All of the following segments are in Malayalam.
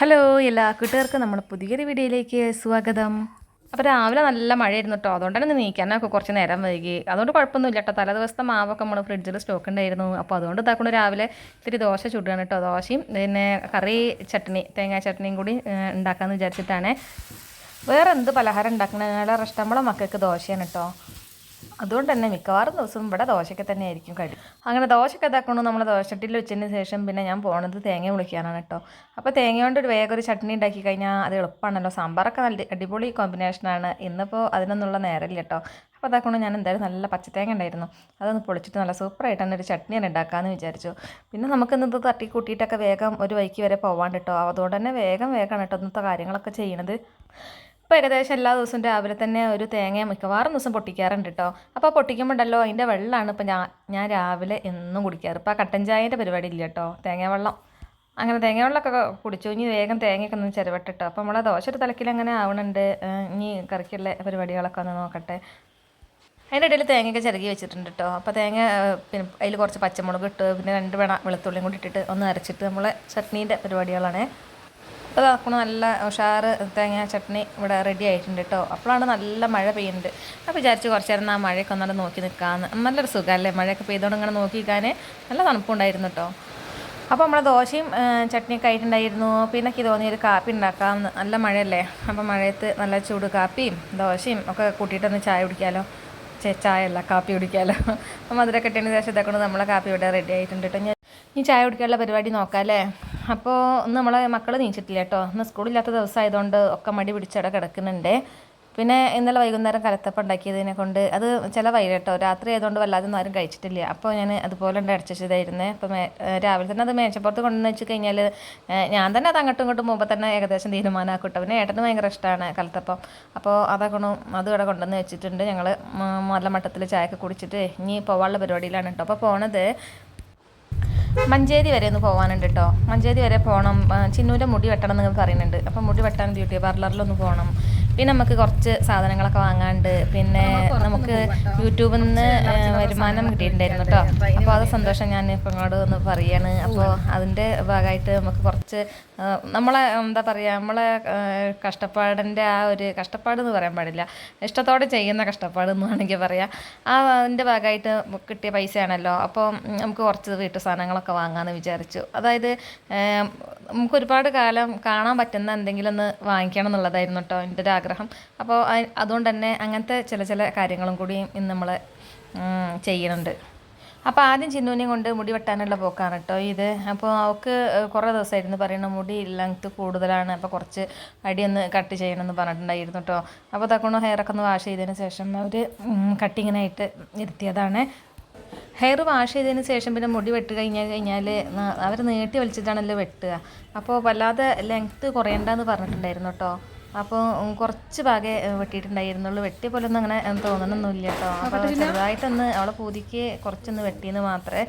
ഹലോ എല്ലാ കൂട്ടുകാർക്കും നമ്മുടെ പുതിയൊരു വീഡിയോയിലേക്ക് സ്വാഗതം. അപ്പോൾ രാവിലെ നല്ല മഴയായിരുന്നു കേട്ടോ അതുകൊണ്ട് തന്നെ നീക്കാനൊക്കെ കുറച്ച് നേരം വൈകി. അതുകൊണ്ട് കുഴപ്പമൊന്നുമില്ല കേട്ടോ തലേ ദിവസത്തെ മാവൊക്കെ നമ്മൾ ഫ്രിഡ്ജിൽ സ്റ്റോക്ക് ഉണ്ടായിരുന്നു അപ്പോൾ അതുകൊണ്ട് ഇതാക്കൊണ്ട് രാവിലെ ഇത്തിരി ദോശ ചുടുകയാണ് കേട്ടോ ദോശയും പിന്നെ കറി ചട്നി തേങ്ങാ ചട്നിയും കൂടി ഉണ്ടാക്കാമെന്ന് വിചാരിച്ചിട്ടാണ്. വേറെ എന്ത് പലഹാരം ഉണ്ടാക്കണേ ഇഷ്ടം നമ്മളെ മക്കൾക്ക് ദോശയാണ് കേട്ടോ അതുകൊണ്ട് തന്നെ മിക്കവാറും ദിവസവും ഇവിടെ ദോശയൊക്കെ തന്നെ ആയിരിക്കും കഴി അങ്ങനെ ദോശയ്ക്ക് ഇതാക്കണം നമ്മൾ ദോശട്ടിൽ വെച്ചതിന് ശേഷം പിന്നെ ഞാൻ പോണത് തേങ്ങ വിളിക്കാനാണ് കേട്ടോ അപ്പോൾ തേങ്ങ കൊണ്ട് ഒരു വേഗം ഒരു ചട്നി ഉണ്ടാക്കി കഴിഞ്ഞാൽ അത് എളുപ്പമാണല്ലോ സാമ്പാറൊക്കെ നല്ല അടിപൊളി കോമ്പിനേഷനാണ് ഇന്നിപ്പോൾ അതിനൊന്നുള്ള നേരമില്ല കേട്ടോ അപ്പോൾ അതാക്കണം ഞാൻ എന്തായാലും നല്ല പച്ചത്തേങ്ങ ഉണ്ടായിരുന്നു. അതൊന്ന് പൊളിച്ചിട്ട് നല്ല സൂപ്പറായിട്ട് തന്നെ ഒരു ചട്നിയാണ് ഉണ്ടാക്കാമെന്ന് വിചാരിച്ചു. പിന്നെ നമുക്ക് ഇത് തട്ടി കൂട്ടിയിട്ടൊക്കെ വേഗം ഒരു വൈക്ക് വരെ പോവാണ്ട് കേട്ടോ അതുകൊണ്ട് തന്നെ വേഗം വേഗമാണ് കേട്ടോ ഇന്നത്തെ കാര്യങ്ങളൊക്കെ ചെയ്യണത്. ഇപ്പോൾ ഏകദേശം എല്ലാ ദിവസവും രാവിലെ തന്നെ ഒരു തേങ്ങ മിക്കവാറും ദിവസം പൊട്ടിക്കാറുണ്ട് കേട്ടോ അപ്പോൾ പൊട്ടിക്കുമ്പോൾ ഉണ്ടല്ലോ അതിന്റെ വെള്ളമാണ് ഇപ്പോൾ ഞാൻ ഞാൻ രാവിലെ എന്നും കുടിക്കാറ്. ഇപ്പോൾ ആ കട്ടൻ ചായന്റെ പരിപാടി ഇല്ല കേട്ടോ തേങ്ങ വെള്ളം. അങ്ങനെ തേങ്ങ വെള്ളമൊക്കെ കുടിച്ചു. ഇനി വേഗം തേങ്ങയൊക്കെ ഒന്ന് ചിരവട്ടിട്ടോ അപ്പോൾ നമ്മളെ ദോശ ഒരു തലക്കിൽ അങ്ങനെ ആവണുണ്ട്? ഇനി കറിക്കുള്ള പരിപാടികളൊക്കെ ഒന്ന് നോക്കട്ടെ. അതിന്റെ ഇടയിൽ തേങ്ങയൊക്കെ ചിരകി വെച്ചിട്ടുണ്ട് കേട്ടോ അപ്പോൾ തേങ്ങ പിന്നെ അതിൽ കുറച്ച് പച്ചമുളക് ഇട്ട് പിന്നെ രണ്ട് വേണം വെളുത്തുള്ളിയും കൂടി ഇട്ടിട്ട് ഒന്ന് അരച്ചിട്ട് നമ്മളെ ചട്നീന്റെ പരിപാടികളാണ്. അപ്പോൾ ഇതാക്കണ നല്ല ഉഷാറ് തേങ്ങ ചട്നി ഇവിടെ റെഡി ആയിട്ടുണ്ട് കേട്ടോ അപ്പോഴാണ് നല്ല മഴ പെയ്യുന്നുണ്ട് അപ്പോൾ വിചാരിച്ച് കുറച്ച് നേരം ആ മഴയൊക്കെ ഒന്നാണ്ട് നോക്കി നിൽക്കാമെന്ന് നല്ലൊരു സുഖമല്ലേ മഴയൊക്കെ പെയ്തുകൊണ്ട് ഇങ്ങനെ നോക്കി നിൽക്കാൻ നല്ല തണുപ്പുണ്ടായിരുന്നു കേട്ടോ അപ്പോൾ നമ്മളെ ദോശയും ചട്നിയൊക്കെ ആയിട്ടുണ്ടായിരുന്നു. പിന്നെ എനിക്ക് തോന്നി ഒരു കാപ്പി ഉണ്ടാക്കാം നല്ല മഴയല്ലേ? അപ്പോൾ മഴയത്ത് നല്ല ചൂട് കാപ്പിയും ദോശയും ഒക്കെ കൂട്ടിയിട്ടൊന്ന് ചായ കുടിക്കാമല്ലോ ചേ ചായ അല്ല കാപ്പി കുടിക്കാമല്ലോ അപ്പോൾ മധുരം കെട്ടിയതിന് ശേഷം ഇതൊക്കെ നമ്മളെ കാപ്പി ഇവിടെ റെഡി ആയിട്ടുണ്ട് കേട്ടോ ഇനി ചായ കുടിക്കാനുള്ള പരിപാടി നോക്കാം അല്ലേ അപ്പോൾ ഇന്ന് നമ്മളെ മക്കൾ നീച്ചിട്ടില്ല കേട്ടോ. ഇന്ന് സ്കൂളില്ലാത്ത ദിവസമായതുകൊണ്ട് ഒക്കെ മടി പിടിച്ചവിടെ കിടക്കുന്നുണ്ട്. പിന്നെ ഇന്നലെ വൈകുന്നേരം കലത്തപ്പം ഉണ്ടാക്കിയതിനെ കൊണ്ട് അത് ചില കേട്ടോ. രാത്രി ആയതുകൊണ്ട് വല്ലാതെ ഒന്നും ആരും കഴിച്ചിട്ടില്ല. അപ്പോൾ ഞാൻ അതുപോലെ ഉണ്ട് അടച്ചിതായിരുന്നേ അപ്പോൾ രാവിലെ തന്നെ അത് മേശപ്പുറത്ത് കൊണ്ടുവന്ന് വെച്ച് കഴിഞ്ഞാൽ ഞാൻ തന്നെ അത് അങ്ങോട്ടും ഇങ്ങോട്ടും മുമ്പ് തന്നെ ഏകദേശം തീരുമാനമാക്കും കേട്ടോ. പിന്നെ ഏട്ടന് ഭയങ്കര ഇഷ്ടമാണ് കലത്തപ്പം. അപ്പോൾ അതൊക്കെ അത് ഇവിടെ കൊണ്ടുവന്ന് വെച്ചിട്ടുണ്ട്. ഞങ്ങൾ നല്ല മട്ടത്തിൽ ചായയൊക്കെ കുടിച്ചിട്ട് ഇനി പോവാനുള്ള പരിപാടിയിലാണ് കേട്ടോ. അപ്പോൾ പോണത് മഞ്ചേരി വരെ ഒന്ന് പോകാനുണ്ട് കേട്ടോ മഞ്ചേരി വരെ പോകണം ചിന്നൂന്റെ മുടി വെട്ടണം എന്ന് പറയുന്നുണ്ട്. അപ്പം മുടി വെട്ടാൻ ബ്യൂട്ടി പാർലറിലൊന്ന് പോകണം പിന്നെ നമുക്ക് കുറച്ച് സാധനങ്ങളൊക്കെ വാങ്ങാണ്ട് പിന്നെ നമുക്ക് യൂട്യൂബിൽ നിന്ന് വരുമാനം കിട്ടിയിട്ടുണ്ടായിരുന്നു കേട്ടോ. അപ്പോൾ അത് സന്തോഷം ഞാൻ ഇപ്പം ഇങ്ങോട്ട് ഒന്ന് പറയാണ് അപ്പോൾ അതിന്റെ ഭാഗമായിട്ട് നമുക്ക് കുറച്ച് നമ്മളെ എന്താ പറയുക നമ്മളെ കഷ്ടപ്പാടിന്റെ ആ ഒരു കഷ്ടപ്പാട് എന്ന് പറയാൻ പാടില്ല. ഇഷ്ടത്തോടെ ചെയ്യുന്ന കഷ്ടപ്പാട് എന്ന് വേണമെങ്കിൽ പറയാം. ആ അതിന്റെ ഭാഗമായിട്ട് കിട്ടിയ പൈസയാണല്ലോ. അപ്പോൾ നമുക്ക് കുറച്ച് വീട്ടു സാധനങ്ങളൊക്കെ വാങ്ങാമെന്ന് വിചാരിച്ചു. അതായത് നമുക്ക് ഒരുപാട് കാലം കാണാൻ പറ്റുന്ന എന്തെങ്കിലും ഒന്ന് വാങ്ങിക്കണം എന്നുള്ളതായിരുന്നു കേട്ടോ. എന്റെ ഒരു ആഗ്രഹം. അപ്പോൾ അതുകൊണ്ട് തന്നെ അങ്ങനത്തെ ചില ചില കാര്യങ്ങളും കൂടി ഇന്ന് നമ്മൾ ചെയ്യുന്നുണ്ട് അപ്പോൾ ആദ്യം ചിന്നൂനെ കൊണ്ട് മുടി വെട്ടാനുള്ള പോക്കാണ് കേട്ടോ ഇത്. അപ്പോൾ അവൾക്ക് കുറേ ദിവസമായിരുന്നു പറയുന്നത് മുടി ലെങ്ത്ത് കൂടുതലാണ്. അപ്പോൾ കുറച്ച് അടിയൊന്ന് കട്ട് ചെയ്യണമെന്ന് പറഞ്ഞിട്ടുണ്ടായിരുന്നു കേട്ടോ. അപ്പോൾ തക്കണോ ഹെയറൊക്കെ ഒന്ന് വാഷ് ചെയ്തതിന് ശേഷം അവർ കട്ടിങ്ങിനായിട്ട് ഇരുത്തിയതാണ്. ഹെയർ വാഷ് ചെയ്തതിന് ശേഷം പിന്നെ മുടി വെട്ട് കഴിഞ്ഞാൽ കഴിഞ്ഞാൽ അവർ നീട്ടി വലിച്ചിട്ടാണല്ലോ വെട്ടുക. അപ്പോൾ വല്ലാതെ ലെങ്ത്ത് കുറയണ്ടെന്ന് പറഞ്ഞിട്ടുണ്ടായിരുന്നു കേട്ടോ. അപ്പോൾ കുറച്ച് ഭാഗേ വെട്ടിയിട്ടുണ്ടായിരുന്നുള്ളൂ. വെട്ടിയ പോലെ ഒന്നും അങ്ങനെ തോന്നണമൊന്നുമില്ല കേട്ടോ. അപ്പോൾ ചെറുതായിട്ടൊന്ന് അവളെ പൂതിക്ക് കുറച്ചൊന്ന് വെട്ടിയെന്ന് മാത്രമേ.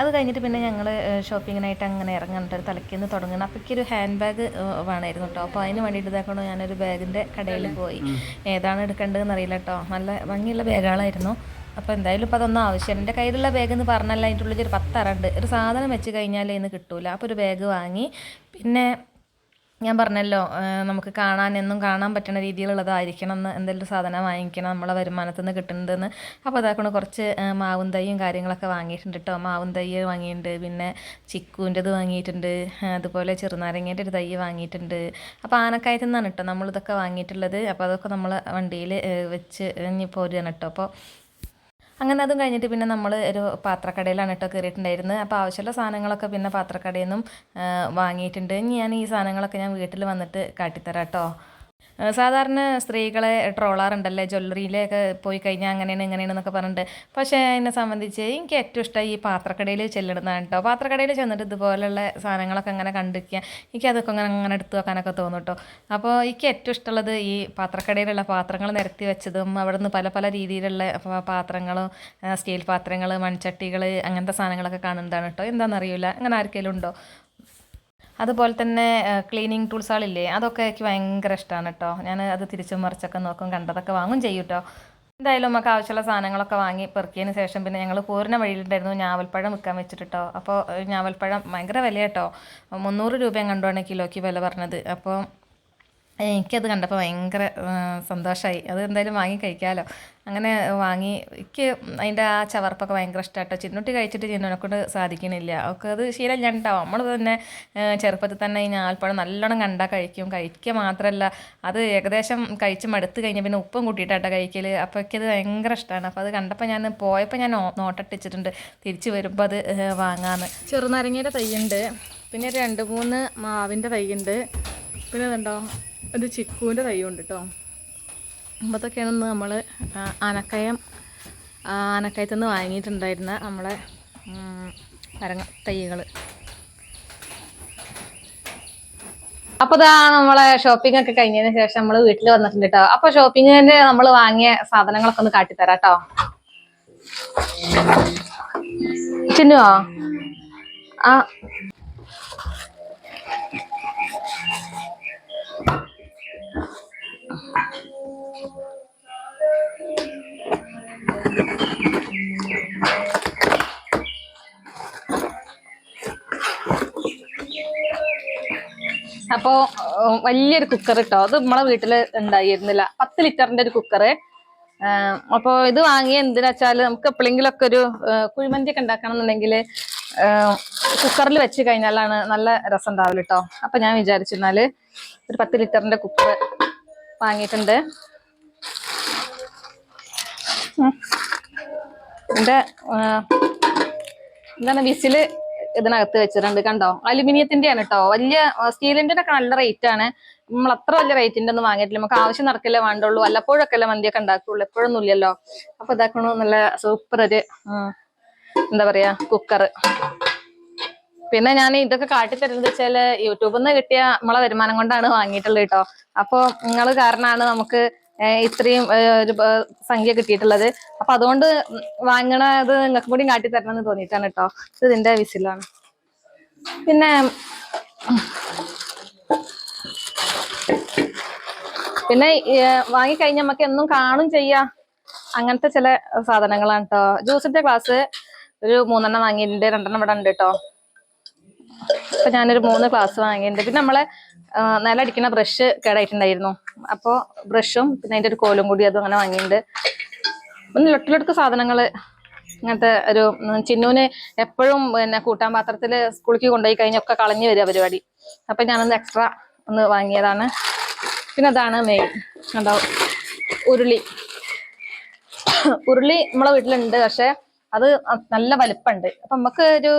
അത് കഴിഞ്ഞിട്ട് പിന്നെ ഞങ്ങൾ ഷോപ്പിങ്ങിനായിട്ട് അങ്ങനെ ഇറങ്ങുന്നുണ്ട് ഒരു തലക്കിന്ന് തുടങ്ങണം. അപ്പോൾ ഒരു ഹാൻഡ് ബാഗ് വേണമായിരുന്നു കേട്ടോ. അപ്പോൾ അതിന് വേണ്ടിയിട്ട് ഇതാക്കണോ ഞാനൊരു ബാഗിന്റെ കടയിൽ പോയി. ഏതാണ് എടുക്കേണ്ടതെന്ന് അറിയില്ല കേട്ടോ. നല്ല ഭംഗിയുള്ള ബാഗുകളായിരുന്നു അപ്പോൾ എന്തായാലും ഇപ്പോൾ അതൊന്നും ആവശ്യം എന്റെ കയ്യിലുള്ള ബാഗ് എന്ന് പറഞ്ഞല്ല അതിന്റെ ഉള്ളിൽ ഒരു പത്തറുണ്ട് ഒരു സാധനം വെച്ച് കഴിഞ്ഞാൽ ഇന്ന് കിട്ടൂല. അപ്പോൾ ഒരു ബാഗ് വാങ്ങി. പിന്നെ ഞാൻ പറഞ്ഞല്ലോ നമുക്ക് കാണാൻ എന്നും കാണാൻ പറ്റുന്ന രീതിയിലുള്ളതായിരിക്കണം. എന്ന് എന്തെങ്കിലും സാധനം വാങ്ങിക്കണം നമ്മളെ വരുമാനത്തിൽ നിന്ന് കിട്ടുന്നതെന്ന്. അപ്പോൾ അതാക്കൊണ്ട് കുറച്ച് മാവും തൈയും കാര്യങ്ങളൊക്കെ വാങ്ങിയിട്ടുണ്ട് കേട്ടോ മാവും തൈ വാങ്ങിയിട്ടുണ്ട് പിന്നെ ചിക്കുവിന്റെത് വാങ്ങിയിട്ടുണ്ട് അതുപോലെ ചെറുനാരങ്ങേന്റെ ഒരു തൈ വാങ്ങിയിട്ടുണ്ട്. അപ്പോൾ ആനക്കായത്തിൽ നിന്നാണ് കേട്ടോ നമ്മളിതൊക്കെ വാങ്ങിയിട്ടുള്ളത്. അപ്പോൾ അതൊക്കെ നമ്മൾ വണ്ടിയിൽ വെച്ച് ഇനി പോരുകയാണ് കേട്ടോ അപ്പോൾ അങ്ങനെ അതും കഴിഞ്ഞിട്ട് പിന്നെ നമ്മൾ ഒരു പാത്രക്കടയിലാണ് കേട്ടോ കയറിയിട്ടുണ്ടായിരുന്നത് അപ്പോൾ ആവശ്യമുള്ള സാധനങ്ങളൊക്കെ പിന്നെ പാത്രക്കടയിൽ നിന്നും വാങ്ങിയിട്ടുണ്ട്. ഞാൻ ഈ സാധനങ്ങളൊക്കെ ഞാൻ വീട്ടിൽ വന്നിട്ട് കാട്ടിത്തരാം കേട്ടോ സാധാരണ സ്ത്രീകളെ ട്രോളാറുണ്ടല്ലേ? ജ്വല്ലറിയിലൊക്കെ പോയി കഴിഞ്ഞാൽ അങ്ങനെയാണ് ഇങ്ങനെയാണെന്നൊക്കെ പറഞ്ഞിട്ട്. പക്ഷേ എന്നെ സംബന്ധിച്ച് എനിക്ക് ഏറ്റവും ഇഷ്ടം ഈ പാത്രക്കടയിൽ ചെല്ലിടുന്നതാണ് കേട്ടോ. പാത്രക്കടയിൽ ചെന്നിട്ട് ഇതുപോലെയുള്ള സാധനങ്ങളൊക്കെ അങ്ങനെ കണ്ടിരിക്കുക എനിക്ക് അതൊക്കെ അങ്ങനെ അങ്ങനെ എടുത്തു വെക്കാനൊക്കെ തോന്നും കേട്ടോ. അപ്പോൾ എനിക്ക് ഏറ്റവും ഇഷ്ടമുള്ളത് ഈ പാത്രക്കടയിലുള്ള പാത്രങ്ങൾ നിരത്തി വെച്ചതും അവിടെ നിന്ന് പല പല രീതിയിലുള്ള പാത്രങ്ങളും സ്റ്റീൽ പാത്രങ്ങൾ മൺചട്ടികൾ അങ്ങനത്തെ സാധനങ്ങളൊക്കെ കാണുന്നതാണ് കേട്ടോ. എന്താണെന്നറിയില്ല. അങ്ങനെ ആർക്കെങ്കിലും ഉണ്ടോ? അതുപോലെ തന്നെ ക്ലീനിങ് ടൂൾസുകളില്ലേ അതൊക്കെ എനിക്ക് ഭയങ്കര ഇഷ്ടമാണ് കേട്ടോ ഞാൻ അത് തിരിച്ചും മറിച്ചൊക്കെ നോക്കും കണ്ടതൊക്കെ വാങ്ങും ചെയ്യും കേട്ടോ എന്തായാലും നമുക്ക് ആവശ്യമുള്ള സാധനങ്ങളൊക്കെ വാങ്ങി പെറുക്കിയതിന് ശേഷം പിന്നെ ഞങ്ങൾ പോരുന്ന വഴിയിലുണ്ടായിരുന്നു ഞാവൽപ്പഴം വിൽക്കാൻ വെച്ചിട്ടോ അപ്പോൾ ഞാവൽപ്പഴം ഭയങ്കര വില കേട്ടോ മുന്നൂറ് രൂപയും കണ്ടുവാണ് കിലോയ്ക്ക് വില പറഞ്ഞത്. അപ്പോൾ എനിക്കത് കണ്ടപ്പോൾ ഭയങ്കര സന്തോഷമായി അത് എന്തായാലും വാങ്ങി കഴിക്കാമല്ലോ അങ്ങനെ വാങ്ങി എനിക്ക് അതിന്റെ ആ ചവർപ്പൊക്കെ ഭയങ്കര ഇഷ്ടമായിട്ടോ ചിന്നുട്ടി കഴിച്ചിട്ട് ചിന്നുനെ കൊണ്ട് സാധിക്കണില്ല. അവൾക്ക് അത് ശീലം ഞാൻ ഉണ്ടാവും നമ്മൾ തന്നെ ചെറുപ്പത്തിൽ തന്നെ ഈ ഞാൽപ്പഴം നല്ലോണം കണ്ടാൽ കഴിക്കും. കഴിക്കുക മാത്രമല്ല അത് ഏകദേശം കഴിച്ച് മടുത്ത് കഴിഞ്ഞാൽ പിന്നെ ഉപ്പും കൂട്ടിയിട്ടാട്ടോ കഴിക്കൽ അപ്പോൾ എനിക്കത് ഭയങ്കര ഇഷ്ടമാണ് അപ്പോൾ അത് കണ്ടപ്പോൾ ഞാൻ പോയപ്പോൾ ഞാൻ നോട്ടട്ടിച്ചിട്ടുണ്ട്. തിരിച്ച് വരുമ്പോൾ അത് വാങ്ങാമെന്ന് ചെറുനാരങ്ങയുടെ തൈയുണ്ട് പിന്നെ രണ്ട് മൂന്ന് മാവിന്റെ തൈയുണ്ട് പിന്നെ ഇതുണ്ടോ ഒരു ചിക്കുവിന്റെ തൈയുണ്ട് കേട്ടോ അപ്പോൾ അതൊക്കെയാണ് നമ്മൾ ആനക്കയം ആനക്കയത്തു നിന്ന് വാങ്ങിയിട്ടുണ്ടായിരുന്ന നമ്മളെ മരങ്ങ തൈകൾ അപ്പോൾ ഇതാ നമ്മളെ ഷോപ്പിംഗ് ഒക്കെ കഴിഞ്ഞതിന് ശേഷം നമ്മൾ വീട്ടിൽ വന്നിട്ടുണ്ട് കേട്ടോ അപ്പോൾ ഷോപ്പിങ്ങിന് നമ്മൾ വാങ്ങിയ സാധനങ്ങളൊക്കെ ഒന്ന് കാട്ടിത്തരാം കേട്ടോ ചിന്നുവോ ആ. അപ്പോൾ വലിയൊരു കുക്കർ കേട്ടോ അത് നമ്മളെ വീട്ടിൽ ഉണ്ടായിരുന്നില്ല. പത്ത് ലിറ്ററിന്റെ ഒരു കുക്കർ അപ്പോൾ ഇത് വാങ്ങിയ എന്തിനാ വെച്ചാൽ നമുക്ക് എപ്പോഴെങ്കിലൊക്കെ ഒരു കുഴിമന്തി ഒക്കെ ഉണ്ടാക്കണം എന്നുണ്ടെങ്കിൽ കുക്കറിൽ വെച്ച് കഴിഞ്ഞാലാണ് നല്ല രസം ഉണ്ടാവില്ല കേട്ടോ അപ്പൊ ഞാൻ വിചാരിച്ചിരുന്നാൽ ഒരു പത്ത് ലിറ്ററിന്റെ കുക്കർ വാങ്ങിയിട്ടുണ്ട്. എന്റെ എന്താണ് വിസിൽ ഇതിനകത്ത് വെച്ചിട്ടുണ്ട് കണ്ടോ? അലുമിനിയത്തിന്റെ ആണ് കേട്ടോ വലിയ സ്റ്റീലിന്റെ ഒക്കെ നല്ല റേറ്റ് ആണ് നമ്മൾ അത്ര വലിയ റേറ്റിന്റെ ഒന്നും വാങ്ങിയിട്ടില്ല. നമുക്ക് ആവശ്യം നടക്കില്ല വേണ്ടുള്ളൂ. വല്ലപ്പോഴൊക്കെ അല്ലേ മന്തിയൊക്കെ ഉണ്ടാക്കുള്ളൂ. എപ്പോഴൊന്നും ഇല്ലല്ലോ. അപ്പൊ ഇതാക്കണു. നല്ല സൂപ്പർ ഒരു എന്താ പറയാ കുക്കർ പിന്നെ ഞാൻ ഇതൊക്കെ കാട്ടിത്തരുന്നത് വെച്ചാൽ യൂട്യൂബിൽ നിന്ന് കിട്ടിയ നമ്മളെ വരുമാനം കൊണ്ടാണ് വാങ്ങിയിട്ടുള്ളത് കേട്ടോ. അപ്പൊ നിങ്ങൾ കാരണമാണ് നമുക്ക് ഇത്രയും ഒരു സംഖ്യ കിട്ടിയിട്ടുള്ളത്. അപ്പൊ അതുകൊണ്ട് വാങ്ങണത് നിങ്ങൾക്ക് കൂടി കാട്ടിത്തരണം എന്ന് തോന്നിയിട്ടാണ് കേട്ടോ. ഇത് ഇതിന്റെ വിസിലാണ്. പിന്നെ പിന്നെ വാങ്ങിക്കഴിഞ്ഞാൽ നമുക്ക് എന്നും കാണും ചെയ്യാം. അങ്ങനത്തെ ചില സാധനങ്ങളാണ് കേട്ടോ. ജ്യൂസിന്റെ ഗ്ലാസ് ഒരു മൂന്നെണ്ണം വാങ്ങിയിട്ടുണ്ട് രണ്ടെണ്ണം ഇവിടെ ഉണ്ട് കേട്ടോ. അപ്പൊ ഞാനൊരു മൂന്ന് ക്ലാസ് വാങ്ങിയിട്ടുണ്ട്. പിന്നെ നമ്മളെ നല്ല നിലടിക്കുന്ന ബ്രഷ് കേടായിട്ടുണ്ടായിരുന്നു. അപ്പോൾ ബ്രഷും പിന്നെ അതിന്റെ ഒരു കോലും കൂടി അതും അങ്ങനെ വാങ്ങിയിട്ടുണ്ട്. ഒന്ന് ലൊട്ടിലൊടുക്ക് സാധനങ്ങൾ ഇങ്ങനത്തെ ഒരു ചിന്നുവിന് എപ്പോഴും പിന്നെ കൂട്ടാൻ പാത്രത്തിൽ സ്കൂളിലേക്ക് കൊണ്ടുപോയി കഴിഞ്ഞൊക്കെ കളഞ്ഞു വരിക പരിപാടി. അപ്പൊ ഞാനൊന്ന് എക്സ്ട്രാ ഒന്ന് വാങ്ങിയതാണ്. പിന്നെ അതാണ് മെയിൻ കണ്ടോ? ഉരുളി. ഉരുളി നമ്മളെ വീട്ടിലുണ്ട്. പക്ഷെ അത് നല്ല വലിപ്പമുണ്ട്. അപ്പൊ നമുക്ക് ഒരു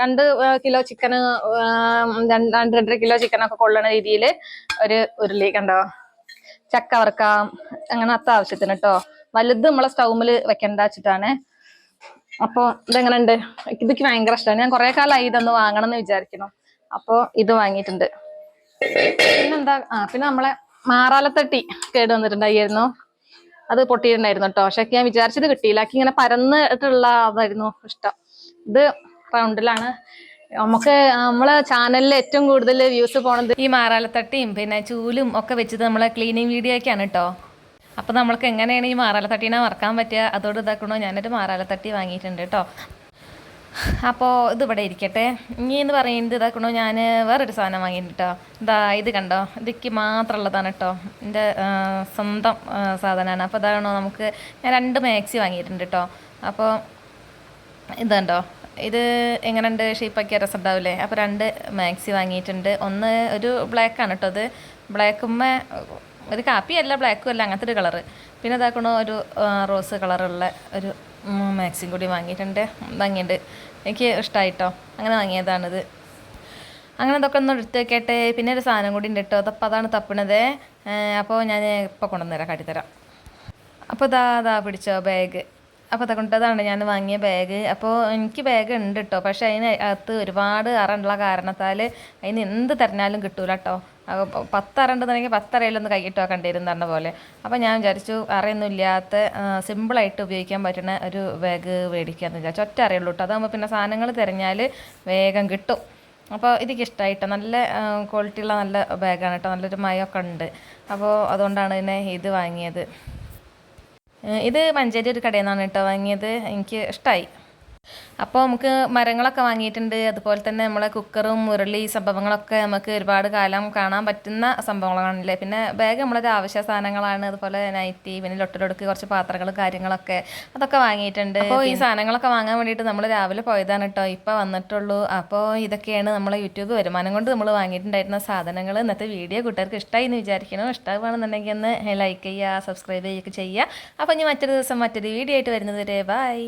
രണ്ട് കിലോ ചിക്കന് രണ്ട് രണ്ടര കിലോ ചിക്കനൊക്കെ കൊള്ളണ രീതിയിൽ ഒരു ഉരുളി കണ്ടോ ചക്ക വറുക്കാം അങ്ങനത്തെ ആവശ്യത്തിന് കേട്ടോ വലുത് നമ്മളെ സ്റ്റൗമിൽ വെക്കണ്ട വെച്ചിട്ടാണ്. അപ്പോ ഇതെങ്ങനെ ഉണ്ട് ഇതൊക്കെ ഭയങ്കര ഇഷ്ടമാണ് ഞാൻ കുറെ കാലമായി ഇതൊന്ന് വാങ്ങണം എന്ന് വിചാരിക്കുന്നു. അപ്പൊ ഇത് വാങ്ങിയിട്ടുണ്ട്. പിന്നെന്താ? ആ പിന്നെ നമ്മളെ മാറാലത്തട്ടി കേട് വന്നിട്ടുണ്ടായിരുന്നു. അത് പൊട്ടിയിട്ടുണ്ടായിരുന്നു കേട്ടോ പക്ഷെ ഞാൻ വിചാരിച്ചത് കിട്ടിയില്ല. ഇങ്ങനെ പരന്നിട്ടുള്ള അതായിരുന്നു ഇഷ്ടം. ഇത് റൗണ്ടിലാണ്. നമുക്ക് നമ്മളെ ചാനലിൽ ഏറ്റവും കൂടുതൽ വ്യൂസ് പോണത് ഈ മാറാലത്തട്ടിയും പിന്നെ ചൂലും ഒക്കെ വെച്ചത് നമ്മളെ ക്ലീനിങ് വീഡിയോ ഒക്കെയാണ് കേട്ടോ അപ്പോൾ നമ്മൾക്ക് എങ്ങനെയാണ് ഈ മാറാലത്തട്ടീനെ മറക്കാൻ പറ്റുക? അതോട് ഇതാക്കണോ? ഞാനൊരു മാറാലത്തട്ടി വാങ്ങിയിട്ടുണ്ട് കേട്ടോ അപ്പോൾ ഇത് ഇവിടെ ഇരിക്കട്ടെ. ഇനി എന്ന് പറയുന്നത് ഇതാക്കണോ? ഞാൻ വേറൊരു സാധനം വാങ്ങിയിട്ടുണ്ട് കേട്ടോ ഇതാ ഇത് കണ്ടോ? ഇതിക്ക് മാത്രമുള്ളതാണ് കേട്ടോ എന്റെ സ്വന്തം സാധനമാണ്. അപ്പോൾ ഇതാണോ? നമുക്ക് ഞാൻ രണ്ട് മാക്സി വാങ്ങിയിട്ടുണ്ട് കേട്ടോ അപ്പോൾ ഇതുണ്ടോ ഇത് എങ്ങനെയുണ്ട് ഷേപ്പാക്കിയ രസം ഉണ്ടാവില്ലേ അപ്പോൾ രണ്ട് മാക്സി വാങ്ങിയിട്ടുണ്ട്. ഒന്ന് ഒരു ബ്ലാക്ക് ആണ് കേട്ടോ അത്. ബ്ലാക്കുമ്മ ഒരു കാപ്പിയല്ല ബ്ലാക്കും അല്ല അങ്ങനത്തെ ഒരു കളറ് പിന്നെ ഇതാക്കണോ ഒരു റോസ് കളറുള്ള ഒരു മാക്സിയും കൂടി വാങ്ങിയിട്ടുണ്ട്. ഭംഗിയുണ്ട്. എനിക്ക് ഇഷ്ടമായിട്ടോ അങ്ങനെ വാങ്ങിയതാണിത്. അങ്ങനെ ഇതൊക്കെ ഒന്ന് എടുത്ത് വെക്കട്ടെ. പിന്നെ ഒരു സാധനം കൂടി ഉണ്ട് കേട്ടോ അതപ്പോൾ അതാണ് തപ്പണത്. അപ്പോൾ ഞാൻ ഇപ്പോൾ കൊണ്ടുവന്നുതരാം കാട്ടിത്തരാം. അപ്പോൾ ഇതാ അതാ പിടിച്ചോ ബാഗ് അപ്പോൾ അതുകൊണ്ട് അതാണ് ഞാൻ വാങ്ങിയ ബാഗ് അപ്പോൾ എനിക്ക് ബാഗ് ഉണ്ട് കേട്ടോ പക്ഷേ അതിന് അകത്ത് ഒരുപാട് അറുള്ള കാരണത്താൽ അതിന് എന്ത് തിരഞ്ഞാലും കിട്ടൂല കേട്ടോ പത്തറണ്ടെന്നുണ്ടെങ്കിൽ പത്തറയിലൊന്ന് കൈയിട്ട് വെക്കേണ്ടിയിരുന്നു പറഞ്ഞ പോലെ. അപ്പോൾ ഞാൻ വിചാരിച്ചു അറയൊന്നും ഇല്ലാത്ത സിമ്പിളായിട്ട് ഉപയോഗിക്കാൻ പറ്റുന്ന ഒരു ബാഗ് മേടിക്കാമെന്ന് വിചാരിച്ചു. ഒറ്റ അറിയുള്ളൂ കേട്ടോ അതാകുമ്പോൾ പിന്നെ സാധനങ്ങൾ തിരഞ്ഞാൽ വേഗം കിട്ടും. അപ്പോൾ ഇതൊക്കെ ഇഷ്ടമായിട്ടോ നല്ല ക്വാളിറ്റിയുള്ള നല്ല ബാഗാണ് കേട്ടോ നല്ലൊരു മയമൊക്കെ ഉണ്ട്. അപ്പോൾ അതുകൊണ്ടാണ് ഇതിനെ ഇത് വാങ്ങിയത്. ഇത് മഞ്ചേരി ഒരു കടയിൽ നിന്നാണ് കേട്ടോ വാങ്ങിയത്. എനിക്ക് ഇഷ്ടമായി അപ്പോൾ നമുക്ക് മരങ്ങളൊക്കെ വാങ്ങിയിട്ടുണ്ട്. അതുപോലെ തന്നെ നമ്മളെ കുക്കറും മുരളി സംഭവങ്ങളൊക്കെ നമുക്ക് ഒരുപാട് കാലം കാണാൻ പറ്റുന്ന സംഭവങ്ങളാണല്ലേ? പിന്നെ ബാഗ് നമ്മളൊരു ആവശ്യ സാധനങ്ങളാണ്. അതുപോലെ നൈറ്റി പിന്നെ ലൊട്ടിലൊടുക്ക് കുറച്ച് പാത്രങ്ങൾ കാര്യങ്ങളൊക്കെ അതൊക്കെ വാങ്ങിയിട്ടുണ്ട്. അപ്പോൾ ഈ സാധനങ്ങളൊക്കെ വാങ്ങാൻ വേണ്ടിയിട്ട് നമ്മൾ രാവിലെ പോയതാണ് കേട്ടോ ഇപ്പോൾ വന്നിട്ടുള്ളൂ. അപ്പോൾ ഇതൊക്കെയാണ് നമ്മളെ യൂട്യൂബ് വരുമാനം കൊണ്ട് നമ്മൾ വാങ്ങിയിട്ടുണ്ടായിരുന്ന സാധനങ്ങൾ ഇന്നത്തെ വീഡിയോ കൂട്ടുകാർക്ക് ഇഷ്ടമായി എന്ന് വിചാരിക്കണം ഇഷ്ടമാണെന്നുണ്ടെങ്കിൽ ഒന്ന് ലൈക്ക് ചെയ്യുക സബ്സ്ക്രൈബ് ചെയ്യുക ചെയ്യുക. അപ്പോൾ ഇനി മറ്റൊരു ദിവസം മറ്റൊരു വീഡിയോ ആയിട്ട് വരുന്നത് വരെ. ബൈ.